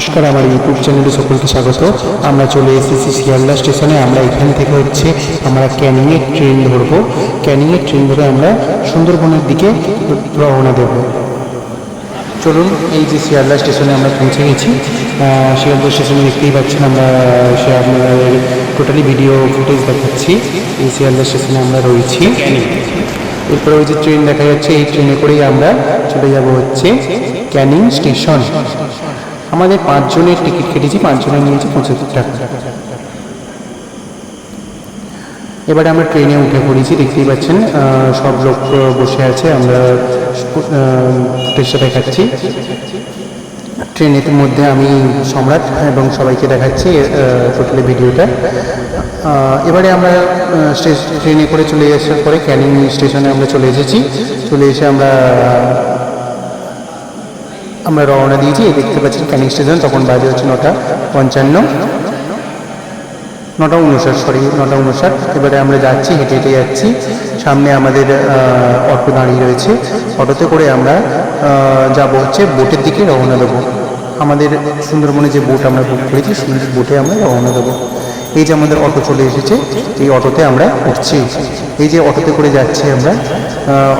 নমস্কার, আমার ইউটিউব চ্যানেলে সকলকে স্বাগত। আমরা চলে এসেছি শিয়ালদা স্টেশনে। আমরা এখান থেকে হচ্ছে আমরা ক্যানিংয়ের ট্রেন ধরবো। ক্যানিংয়ের ট্রেন ধরে আমরা সুন্দরবনের দিকে রওনা দেব। চলুন, এই যে শিয়ালদা স্টেশনে আমরা পৌঁছে গেছি। শিয়ালদা স্টেশনে দেখতেই পাচ্ছেন আমরা, সে আপনাদের টোটালি ভিডিও ফুটেজ দেখাচ্ছি। এই শিয়ালদা স্টেশনে আমরা রয়েছি। এরপরে ওই যে ট্রেন দেখা যাচ্ছে, এই ট্রেনে করেই আমরা চলে যাব হচ্ছে ক্যানিং স্টেশন। আমাদের পাঁচজনের টিকিট কেটেছি, পাঁচজনের নিয়েছি পঁচাত্তর টাকা। এবারে আমরা ট্রেনে উঠে পড়েছি, দেখতেই পাচ্ছেন সব লোক বসে আছে, আমরা দেখাচ্ছি। ট্রেনের মধ্যে আমি সম্রাট এবং সবাইকে দেখাচ্ছি টোটালি ভিডিওটা। এবারে আমরা ট্রেনে করে চলে আসার পরে ক্যানিং স্টেশনে আমরা চলে এসেছি। চলে এসে আমরা আমরা রওনা দিয়েছি, এই দেখতে পাচ্ছি ক্যানিং স্টেশন, তখন বাজে হচ্ছে নটা পঞ্চান্ন। নটা উনষাট সরি নটা উনষাট। এবারে আমরা যাচ্ছি, হেঁটে হেঁটে যাচ্ছি। সামনে আমাদের অটো দাঁড়িয়ে রয়েছে। অটোতে করে আমরা যাব হচ্ছে বোটের দিকে রওনা দেবো। আমাদের সুন্দরবনে যে বোট আমরা বুক করেছি, সেই বোটে আমরা রওনা দেবো। এই যে আমাদের অটো চলে এসেছে, এই অটোতে আমরা উঠছি। এই যে অটোতে করে যাচ্ছি আমরা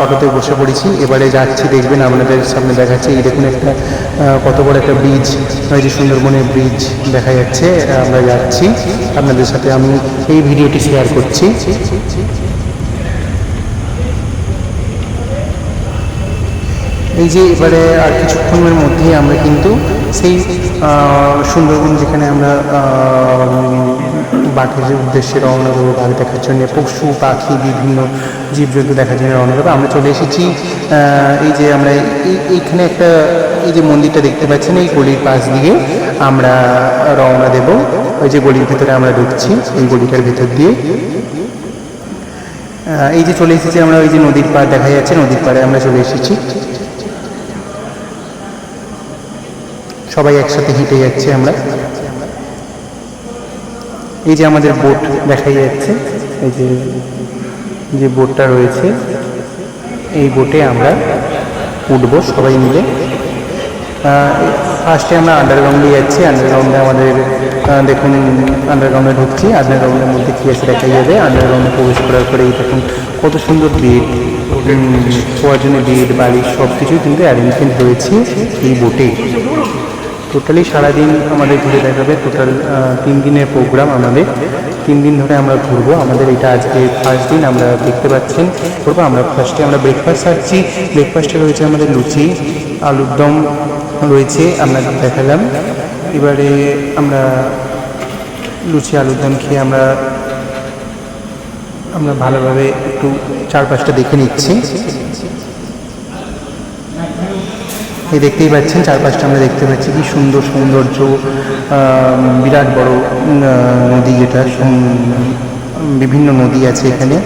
অটোতে বসে পড়েছি। এবারে যাচ্ছি, দেখবেন আপনাদের সামনে দেখাচ্ছে। এই দেখুন একটা কত বড় একটা ব্রিজ এই যে সুন্দরবনের ব্রিজ দেখা যাচ্ছে। আমরা যাচ্ছি। আপনাদের সাথে আমি এই ভিডিওটি শেয়ার করছি। এই যে এবারে আর কিছুক্ষণের মধ্যেই আমরা কিন্তু সেই সুন্দরবন যেখানে আমরা বাঘের উদ্দেশ্যে রওনা দেবো বাঘ দেখার জন্য। পশু, পাখি, বিভিন্ন জীবজন্তু দেখার জন্য রওনা দেবো। আমরা চলে এসেছি এই যে আমরা এই- এইখানে একটা এই যে মন্দিরটা দেখতে পাচ্ছেন, এই গলির পাশ দিয়ে আমরা রওনা দেব। ওই যে গলির ভিতরে আমরা ঢুকছি, এই গলিটার ভিতর দিয়ে। এই যে চলে এসেছি আমরা, ওই যে নদীর পাড় দেখা যাচ্ছে, নদীর পাড়ে আমরা চলে এসেছি। সবাই একসাথে হেঁটে যাচ্ছে আমরা। এই যে আমাদের বোট দেখাই যাচ্ছে এই যে যে বোটটা রয়েছে এই বোটে আমরা উঠবো সবাই মিলে। ফার্স্টে আমরা আন্ডারগ্রাউন্ডে যাচ্ছি আন্ডারগ্রাউন্ডে আমাদের দেখুন আন্ডারগ্রাউন্ডে ঢুকছি আন্ডারগ্রাউন্ডের মধ্যে কী আছে দেখা যাবে। আন্ডারগ্রাউন্ডে প্রবেশ করার পরে এই দেখুন কত সুন্দর বেড শোয়ার জন্য বেড বাড়ি সব কিছুই কিন্তু অ্যারেঞ্জমেন্ট রয়েছে এই বোটে। টোটালি সারাদিন আমাদের ঘুরে দেখাবে টোটাল তিন দিনের প্রোগ্রাম আমাদের। তিন দিন ধরে আমরা ঘুরবো। আমাদের এটা আজকে ফার্স্ট দিন, আমরা দেখতে পাচ্ছেন। করব আমরা ফার্স্টে আমরা ব্রেকফাস্ট সারছি। ব্রেকফাস্টে রয়েছে আমাদের লুচি, আলুর দম রয়েছে আপনাদের দেখালাম। এবারে আমরা লুচি, আলুর দম খেয়ে আমরা আমরা ভালোভাবে একটু চারপাশটা দেখে নিচ্ছি। এই দেখতেই পাচ্ছেন, চারপাশটা আমরা দেখতে পাচ্ছি কি সুন্দর সৌন্দর্য বিরাট বড় নদী যেটা বিভিন্ন নদী আছে এখানে।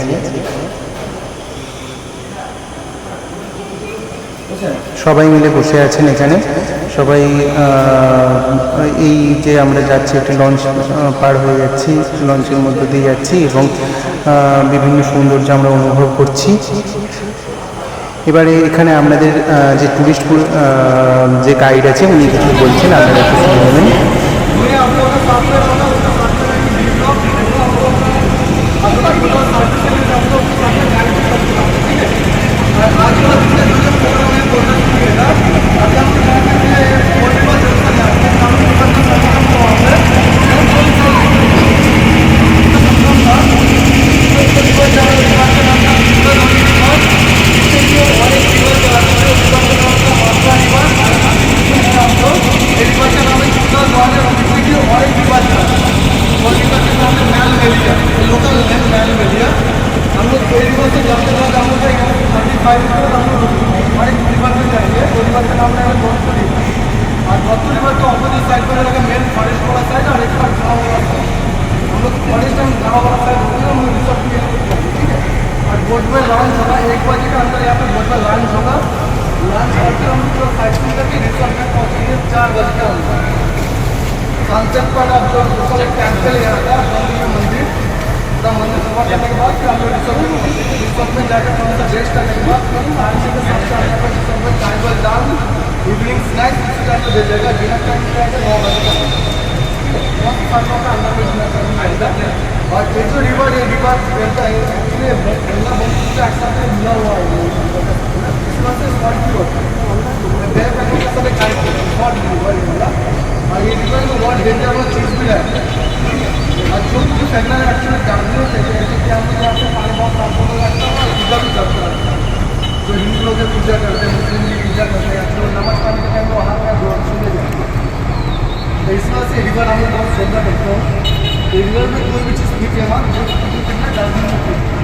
সবাই মিলে বসে আছেন এখানে। সবাই এই যে আমরা যাচ্ছি, একটা লঞ্চ পার হয়ে যাচ্ছি, লঞ্চের মধ্য দিয়ে যাচ্ছি এবং বিভিন্ন সৌন্দর্য আমরা অনুভব করছি। এবারে এখানে আপনাদের যে টুরিস্ট যে গাইড আছে উনি কিছু বলছেন আপনারা একটু कोई भी से जाते बाद हम लोग यहाँ थर्टी फाइव के हम हमारे रिवर में जाएँगे का नाम धोतपुरी और रिवर के ऑपोजिट साइड पर रहेगा मेन फॉरेस्ट वाला साइड और एक गाँव वाला साइड हम लोग फॉरेस्ट एंड गाँव वाला साइड होंगे हम के ठीक है और बोट में लॉन्च होगा एक बजे के अंदर यहाँ पे बोट में लॉन्च होगा लॉन्च करके हम लोग रिसोर्ट में पहुँचेंगे चार बजे के अंदर। सनसेट पर आप जो रिसोर्ट टेंपल यहाँ था मंदिर। पूरा मंदिर कवर करने के बाद फिर हम लोग में रिसोर्ट में जाकर थोड़ा सा रेस्ट करने के बाद छः से सात से आने पर रिसोर्ट में चाय बल डाल इवनिंग स्नैक्स इसी टाइम पे दे देगा डिनर टाइम पे आएगा नौ बजे तक बहुत का अंदर में डिनर टाइम आएगा और ये जो रिवर ये रिवर बेलता है एक्चुअली बेलना बहुत कुछ एक साथ में मिला हुआ है इस वजह से स्पॉट भी होता है मेरे पैकेट का सब एक स्पॉट रिवर ये वाला और ये रिवर में बहुत डेंजरस चीज़ भी है जो हिंदू लोग पूजा करते हैं, मुस्लिम की पूजा करते हैं जो नमाज़ पानी के टाइम वहाँ जाते हैं। तो इस से रिवर हमें बहुत सुंदर लगता हूँ। रिवर तो में कोई भी चीज़ पीते हैं हम जो कितना डालना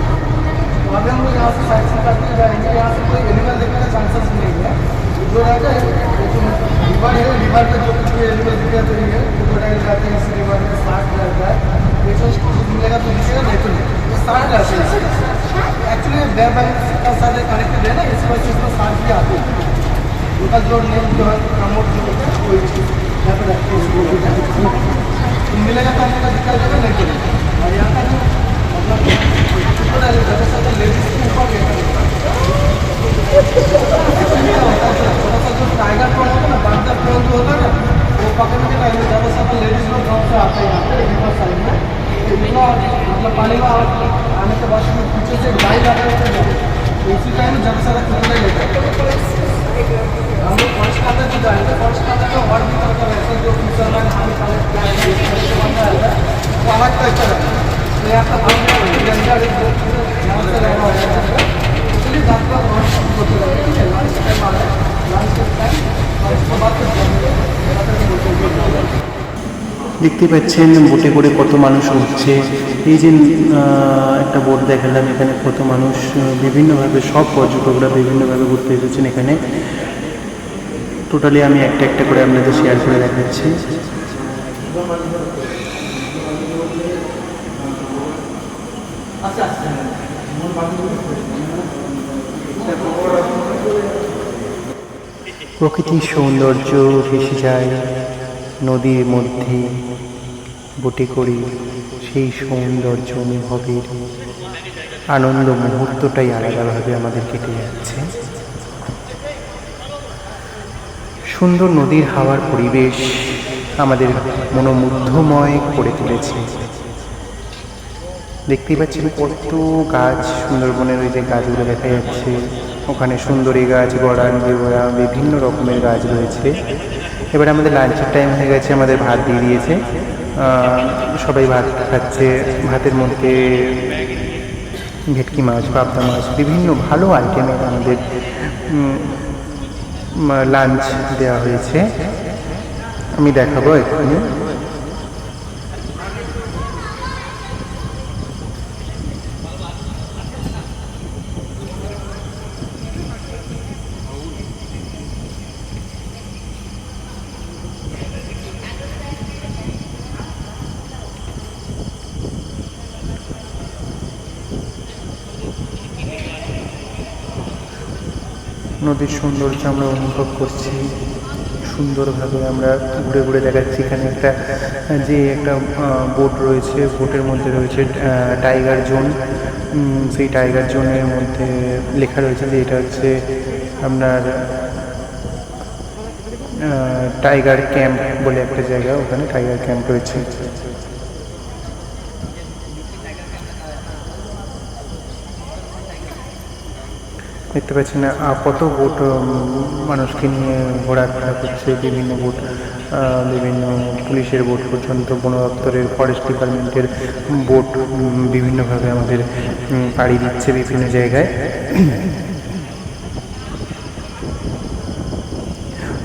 अभी हम लोग यहाँ से साइड से करते जाएँगे, यहाँ से कोई एनिमल देखने का चांसेस नहीं है। जो रहेगा ये जो रिवर है रिवर में जो कुछ भी एनिमल दिखेगा तो ये क्रोकोडाइल रहते हैं, इस रिवर में शार्क रहता है। ये जो कुछ मिलेगा तो दिखेगा नहीं तो नहीं। ये शार्क रहते हैं। एक्चुअली बेयर बैंक का साथ कनेक्टेड है ना, इस वजह से इसमें शार्क भी आते हैं। उनका जो नेम जो है प्रमोट जो होता है कोई यहाँ पे रखते हैं तो मिलेगा तो हम दिक्कत देगा नहीं तो नहीं। और यहाँ का जो मतलब क्रोकोडाइल है ज़्यादा से ज़्यादा लेडीज़ के ऊपर रहता দেখতে পাচ্ছেন বোটে করে কত মানুষ উঠছে। এই যে একটা বোট দেখালাম, এখানে কত মানুষ বিভিন্নভাবে, সব পর্যটকরা বিভিন্নভাবে ঘুরতে এসেছেন এখানে। টোটালি আমি একটা একটা করে আপনাদের শেয়ার করে দেখাচ্ছি। প্রকৃতির সৌন্দর্য ভেসে যায়। নদীর মধ্যে বটে করে সেই সৌন্দর্য অনুভবের আনন্দ মুহূর্তটাই আলাদাভাবে আমাদের কেটে যাচ্ছে। সুন্দর নদীর হাওয়ার পরিবেশ আমাদের মনোমুগ্ধময় করে তুলেছে। দেখতেই পাচ্ছেন কত গাছ, সুন্দরবনের ওই যে গাছগুলো দেখা যাচ্ছে, ওখানে সুন্দরী গাছ বেগোড়া বিভিন্ন রকমের গাছ রয়েছে। এবার আমাদের লাঞ্চের টাইম হয়ে গেছে, আমাদের ভাত দিয়ে দিয়েছে। সবাই ভাত খাচ্ছে, ভাতের মধ্যে ভেটকি মাছ, পাবদা মাছ, বিভিন্ন ভালো আইটেমের আমাদের লাঞ্চ দেওয়া হয়েছে। আমি দেখাবো এক্ষুনি। নদীর সৌন্দর্য আমরা অনুভব করছি। সুন্দরভাবে আমরা ঘুরে ঘুরে দেখাচ্ছি। এখানে একটা, যে একটা বোট রয়েছে বোটের মধ্যে রয়েছে টাইগার জোন সেই টাইগার জোনের মধ্যে লেখা রয়েছে যে এটা হচ্ছে আপনার টাইগার ক্যাম্প বলে একটা জায়গা। ওখানে টাইগার ক্যাম্প রয়েছে। দেখতে পাচ্ছেন কত বোট মানুষকে নিয়ে ঘোরাফেরা করছে বিভিন্ন বোট বিভিন্ন পুলিশের বোট পর্যন্ত, বন দপ্তরের ফরেস্ট ডিপার্টমেন্টের বোট বিভিন্নভাবে আমাদের পাড়ি দিচ্ছে বিভিন্ন জায়গায়।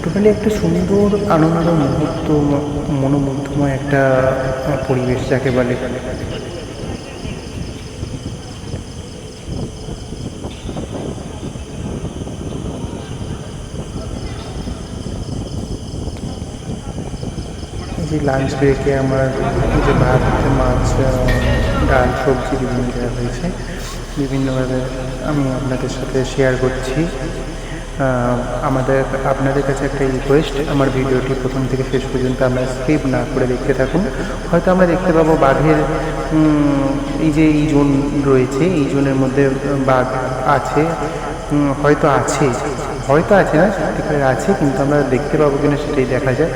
টোটালি একটা সুন্দর আনন্দ মুহূর্ত মনোমুগ্ধময় একটা পরিবেশ, যাকে বলে যে লাঞ্চ ব্রেকে আমার যে ভাত, মাছ ডাল, সবজি বিভিন্ন দেওয়া হয়েছে। বিভিন্নভাবে আমি আপনাদের সাথে শেয়ার করছি। আমাদের, আপনাদের কাছে একটা রিকোয়েস্ট আমার ভিডিওটি প্রথম থেকে শেষ পর্যন্ত আমরা স্কিপ না করে দেখতে থাকুন। হয়তো আমরা দেখতে পাবো বাঘের এই যে এই জোন রয়েছে, এই জোনের মধ্যে বাঘ আছে। হয়তো আছে হয়তো আছে না সত্যিকারের আছে, কিন্তু আমরা দেখতে পাবো কিনা সেটাই দেখা যায়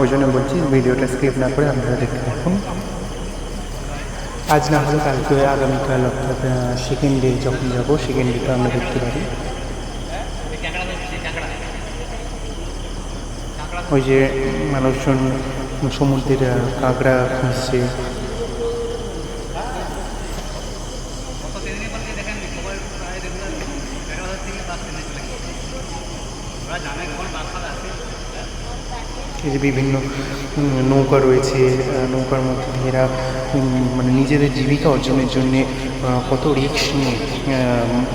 ওই জন্য বলছি, ভিডিওটা স্কিপ না করে আপনারা দেখতে থাকুন। আজ না হলে কালকে আগামীকাল অর্থাৎ সেকেন্ড ডে যখন যাব সেকেন্ড ডেটা আমরা দেখতে পারি। ওই যে মানুষজন সমুদ্রের কাঁকড়া খুঁজছে যে বিভিন্ন নৌকা রয়েছে নৌকার মধ্যে এরা মানে নিজেদের জীবিকা অর্জনের জন্যে কত রিস্ক নিয়ে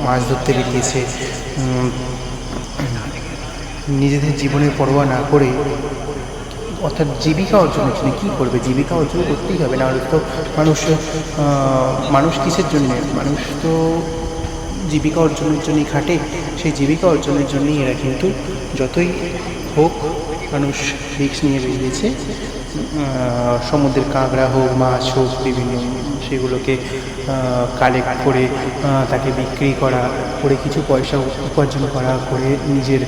মাছ ধরতে বেরিয়েছে। নিজেদের জীবনের পরোয়া না করে, অর্থাৎ জীবিকা অর্জনের জন্য কী করবে? জীবিকা অর্জন করতেই হবে না হলে তো মানুষ মানুষ কিসের জন্যে? মানুষ তো জীবিকা অর্জনের জন্যই খাটে। সেই জীবিকা অর্জনের জন্যই এরা কিন্তু যতই হোক মানুষ রিক্স নিয়ে বেরিয়েছে। সমুদ্রের কাঁকড়া হোক, মাছ হোক, বিভিন্ন সেগুলোকে কালেক্ট করে তাকে বিক্রি করা, করে কিছু পয়সা উপার্জন করা, করে নিজের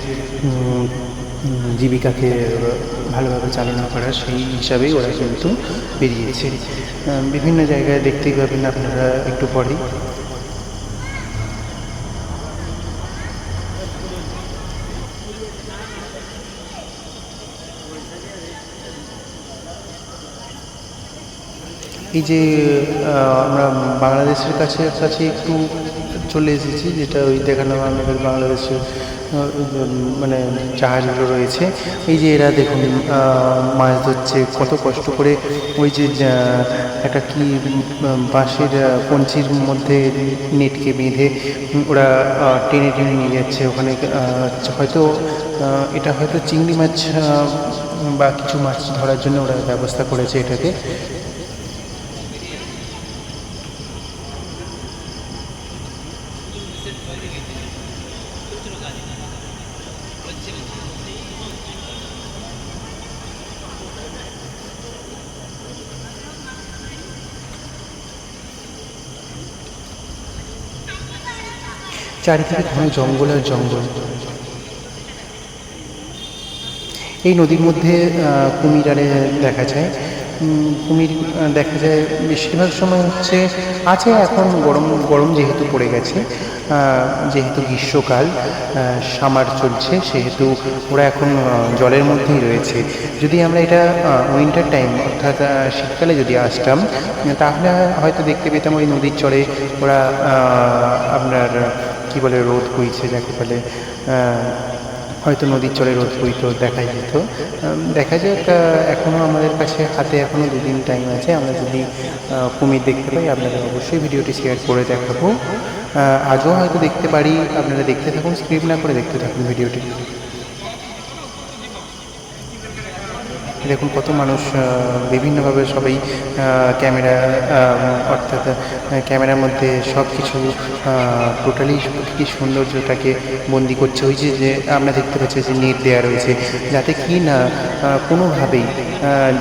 জীবিকাকে ভালোভাবে চালনা করা, সেই হিসাবেই ওরা কিন্তু বেরিয়েছে। বিভিন্ন জায়গায় দেখতেই পাবেন আপনারা একটু পরেই। এই যে আমরা বাংলাদেশের কাছে কাছে একটু চলে এসেছি, যেটা ওই দেখালাম আমাদের বাংলাদেশের মানে জাহাজগুলো রয়েছে। এই যে এরা দেখুন মাছ ধরছে, কত কষ্ট করে ওই যে একটা কি বাঁশের কঞ্চির মধ্যে নেটকে বেঁধে ওরা টেনে টেনে নিয়ে যাচ্ছে। ওখানে হয়তো এটা হয়তো চিংড়ি মাছ বা কিছু মাছ ধরার জন্য ওরা ব্যবস্থা করেছে এটাকে। চারিদিকে ঘন জঙ্গল আর জঙ্গল। এই নদীর মধ্যে কুমির আরে দেখা যায়। কুমির দেখা যায় বেশিরভাগ সময় হচ্ছে, আছে এখন গরম গরম যেহেতু পড়ে গেছে যেহেতু গ্রীষ্মকাল সামার চলছে, সেহেতু ওরা এখন জলের মধ্যেই রয়েছে। যদি আমরা এটা উইন্টার টাইম অর্থাৎ শীতকালে যদি আসতাম, তাহলে হয়তো দেখতে পেতাম ওই নদীর চরে ওরা আপনার কি বলে রোদ বইছে, যাকে বলে হয়তো নদীর চলে রোদ বইতো দেখা যেত। দেখা যাক এখনও আমাদের কাছে হাতে এখনও দুদিন টাইম আছে। আমরা যদি কুমির দেখতে পাই, আপনাদের অবশ্যই ভিডিওটি শেয়ার করে দেখাবো। আজও হয়তো দেখতে পারি, আপনারা দেখতে থাকুন স্ক্রিপ্ট না করে দেখতে থাকুন ভিডিওটি। দেখুন কত মানুষ বিভিন্নভাবে সবাই ক্যামেরা অর্থাৎ ক্যামেরার মধ্যে সব কিছু টোটালি কি সৌন্দর্যটাকে বন্দি করছে। ওই যে আমরা দেখতে পাচ্ছি যে নেট দেওয়া রয়েছে। যাতে কি না কোনোভাবেই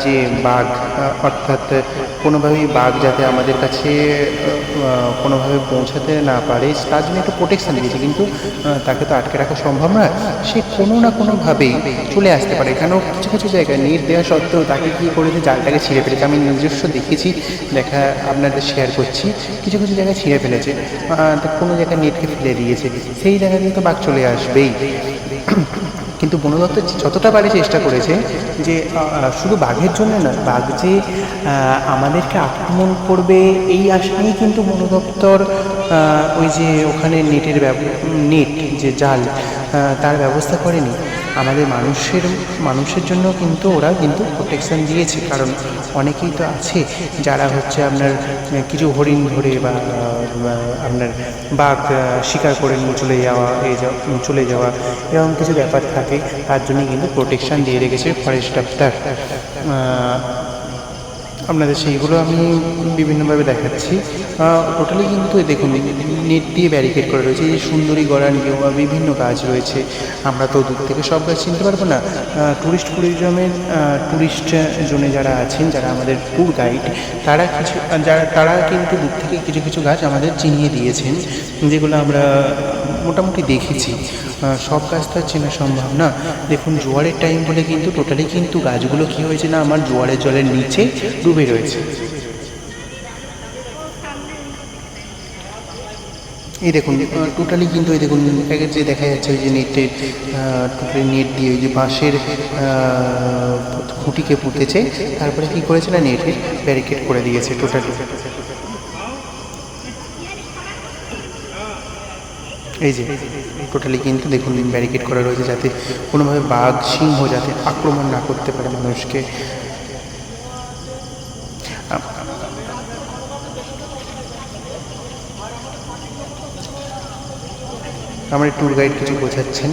যে বাঘ অর্থাৎ, কোনোভাবেই বাঘ যাতে আমাদের কাছে কোনোভাবে পৌঁছাতে না পারে, তার জন্য একটু প্রোটেকশান দিয়েছে। কিন্তু তাকে তো আটকে রাখা সম্ভব নয় সে কোনো না কোনোভাবেই চলে আসতে পারে। কেন কিছু কিছু জায়গায় নেট দেওয়া সত্ত্বেও তাকে কী করেছে জালটাকে ছিঁড়ে ফেলেছে, আমি নিজস্ব দেখেছি, দেখা আপনাদের শেয়ার করছি। কিছু কিছু জায়গায় ছিঁড়ে ফেলেছে কোনো জায়গায় নেটকে ফেলে দিয়েছে, সেই জায়গা দিয়ে তো বাঘ চলে আসবেই। কিন্তু বন দপ্তর যতটা পারে চেষ্টা করেছে যে শুধু বাঘের জন্য না, বাঘ যে আমাদেরকে আক্রমণ করবে, এই আশাই কিন্তু বনদপ্তর ওই যে ওখানে নেটের ব্যব নেট যে জাল তার ব্যবস্থা করেনি। আমাদের মানুষের মানুষের জন্য কিন্তু ওরা কিন্তু প্রোটেকশান দিয়েছে। কারণ অনেকেই তো আছে যারা হচ্ছে আপনার কিছু হরিণ ধরে বা আপনার বাঘ শিকার করে চলে যাওয়া এই চলে যাওয়া এরকম কিছু ব্যাপার থাকে, তার জন্য কিন্তু প্রোটেকশান দিয়ে রেখেছে ফরেস্ট দপ্তর আপনাদের সেইগুলো আমি বিভিন্নভাবে দেখাচ্ছি। টোটালি কিন্তু দেখুন, নেট দিয়ে ব্যারিকেড করে রয়েছে, এই সুন্দরী গড়া নিয়ে বা বিভিন্ন গাছ রয়েছে, আমরা তো দূর থেকে সব গাছ চিনতে পারব না। ট্যুরিস্ট ট্যুরিজমের ট্যুরিস্ট জোনে যারা আছেন, যারা আমাদের ট্যুর গাইড তারা কিছু, যারা, তারা কিন্তু দূর থেকে কিছু কিছু গাছ আমাদের চিনিয়ে দিয়েছেন, যেগুলো আমরা মোটামুটি দেখেছি। সব গাছ তো আর চেনা সম্ভব না। দেখুন, জোয়ারের টাইম বলে কিন্তু টোটালি কিন্তু গাছগুলো কী হয়েছে না, আমার জোয়ারের জলের নিচে ডুবে রয়েছে। এই দেখুন টোটালি কিন্তু এই দেখুন, একে যে দেখা যাচ্ছে ওই যে নেটের টোটালি নেট দিয়ে ওই যে বাঁশের খুঁটিকে পুঁতেছে। তারপরে কি করেছে না নেটের ব্যারিকেড করে দিয়েছে টোটালি এই যে টোটালি কিন্তু দেখুন ব্যারিকেড করা রয়েছে যাতে কোনোভাবে বাঘ, সিংহ যাতে আক্রমণ না করতে পারে মানুষকে। আমার ট্যুর গাইড কিছু বোঝাচ্ছেন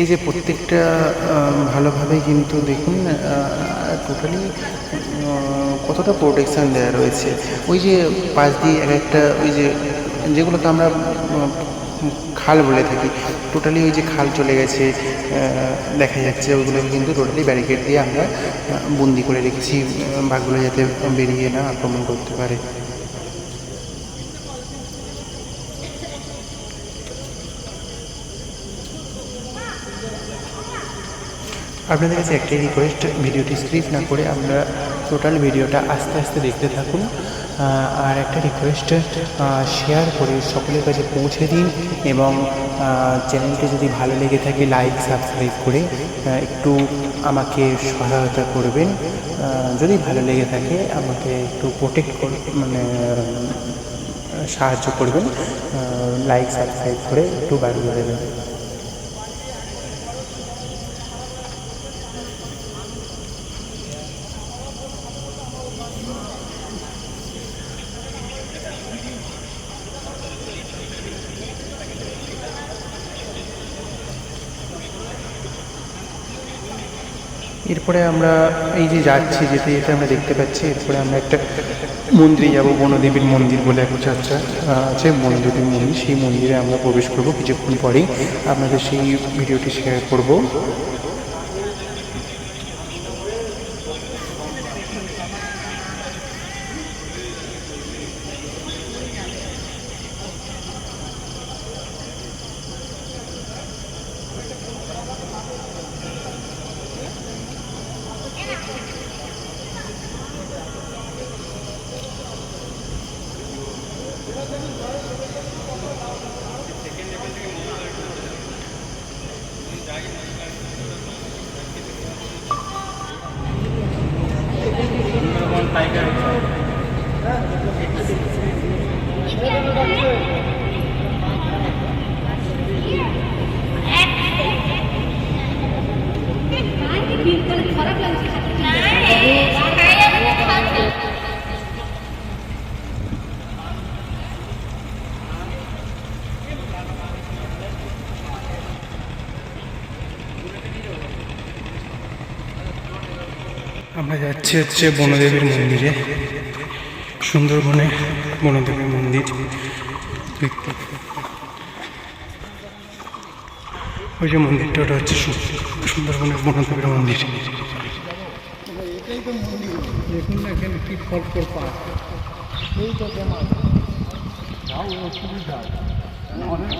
এই যে প্রত্যেকটা ভালোভাবে কিন্তু দেখুন টোটালি কতটা প্রোটেকশান দেওয়া রয়েছে। ওই যে পাশ দিয়ে এক একটা, ওই যে যেগুলোকে আমরা খাল বলে থাকি টোটালি ওই যে খাল চলে গেছে দেখা যাচ্ছে ওইগুলোকে কিন্তু টোটালি ব্যারিকেড দিয়ে আমরা বন্দি করে রেখেছি বাঘগুলো যাতে বেরিয়ে না আক্রমণ করতে পারে। আপনাদের কাছে একটাই রিকোয়েস্ট ভিডিওটি স্ক্রিপ না করে আমরা টোটাল ভিডিওটা আস্তে আস্তে দেখতে থাকুন। আর একটা রিকোয়েস্ট শেয়ার করে সকলের কাছে পৌঁছে দিন এবং চ্যানেলটি যদি ভালো লেগে থাকে লাইক সাবস্ক্রাইব করে একটু আমাকে সহায়তা করবেন। যদি ভালো লেগে থাকে, আমাকে একটু প্রোটেক্ট কর মানে সাহায্য করবেন। লাইক সাবস্ক্রাইব করে একটু বাড়িয়ে দেবেন। এরপরে আমরা এই যে যাচ্ছি, যেতে যেতে আমরা দেখতে পাচ্ছি, এরপরে আমরা একটা মন্দিরে যাব, বনদেবীর মন্দির বলে একটা চর্চা আছে বনদেবীর মন্দির। সেই মন্দিরে আমরা প্রবেশ করব কিছুক্ষণ পরেই। আপনাদের সেই ভিডিওটি শেয়ার করব খারাপ লাগছে আমরা যাচ্ছি হচ্ছে বনদেবীর মন্দিরে, সুন্দরবনে বনদেবীর মন্দির। ওই যে মন্দিরটা, ওটা হচ্ছে সুন্দরবনের বনদেবীর মন্দির। দেখুন না অসুবিধা অনেক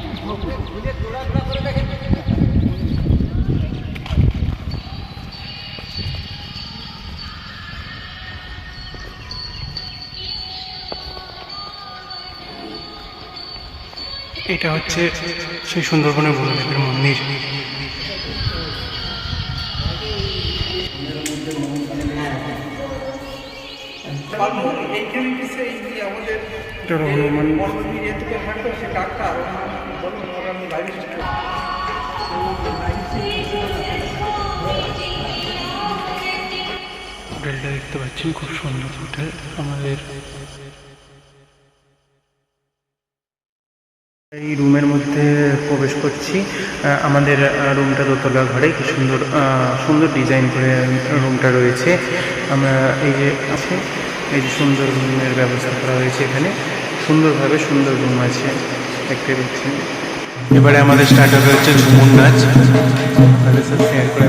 এটা হচ্ছে সেই সুন্দরবনের বনদেবের মন্দির। হোটেলটা দেখতে পাচ্ছেন খুব সুন্দর হোটেল। আমাদের এই রুমের মধ্যে প্রবেশ করছি। আমাদের রুমটা দোতলা ঘরে। কি সুন্দর সুন্দর ডিজাইন করে রুমটা রয়েছে। আমরা এই যে আছে এই যে সুন্দর রুমের ব্যবস্থা করা হয়েছে এখানে। সুন্দরভাবে সুন্দর রুম আছে দেখতে পাচ্ছেন। এবারে আমাদের স্টার্ট হবে হচ্ছে ঝুমুর নাচ তাহলে সব শেয়ার করে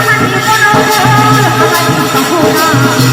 আমি দেখাবো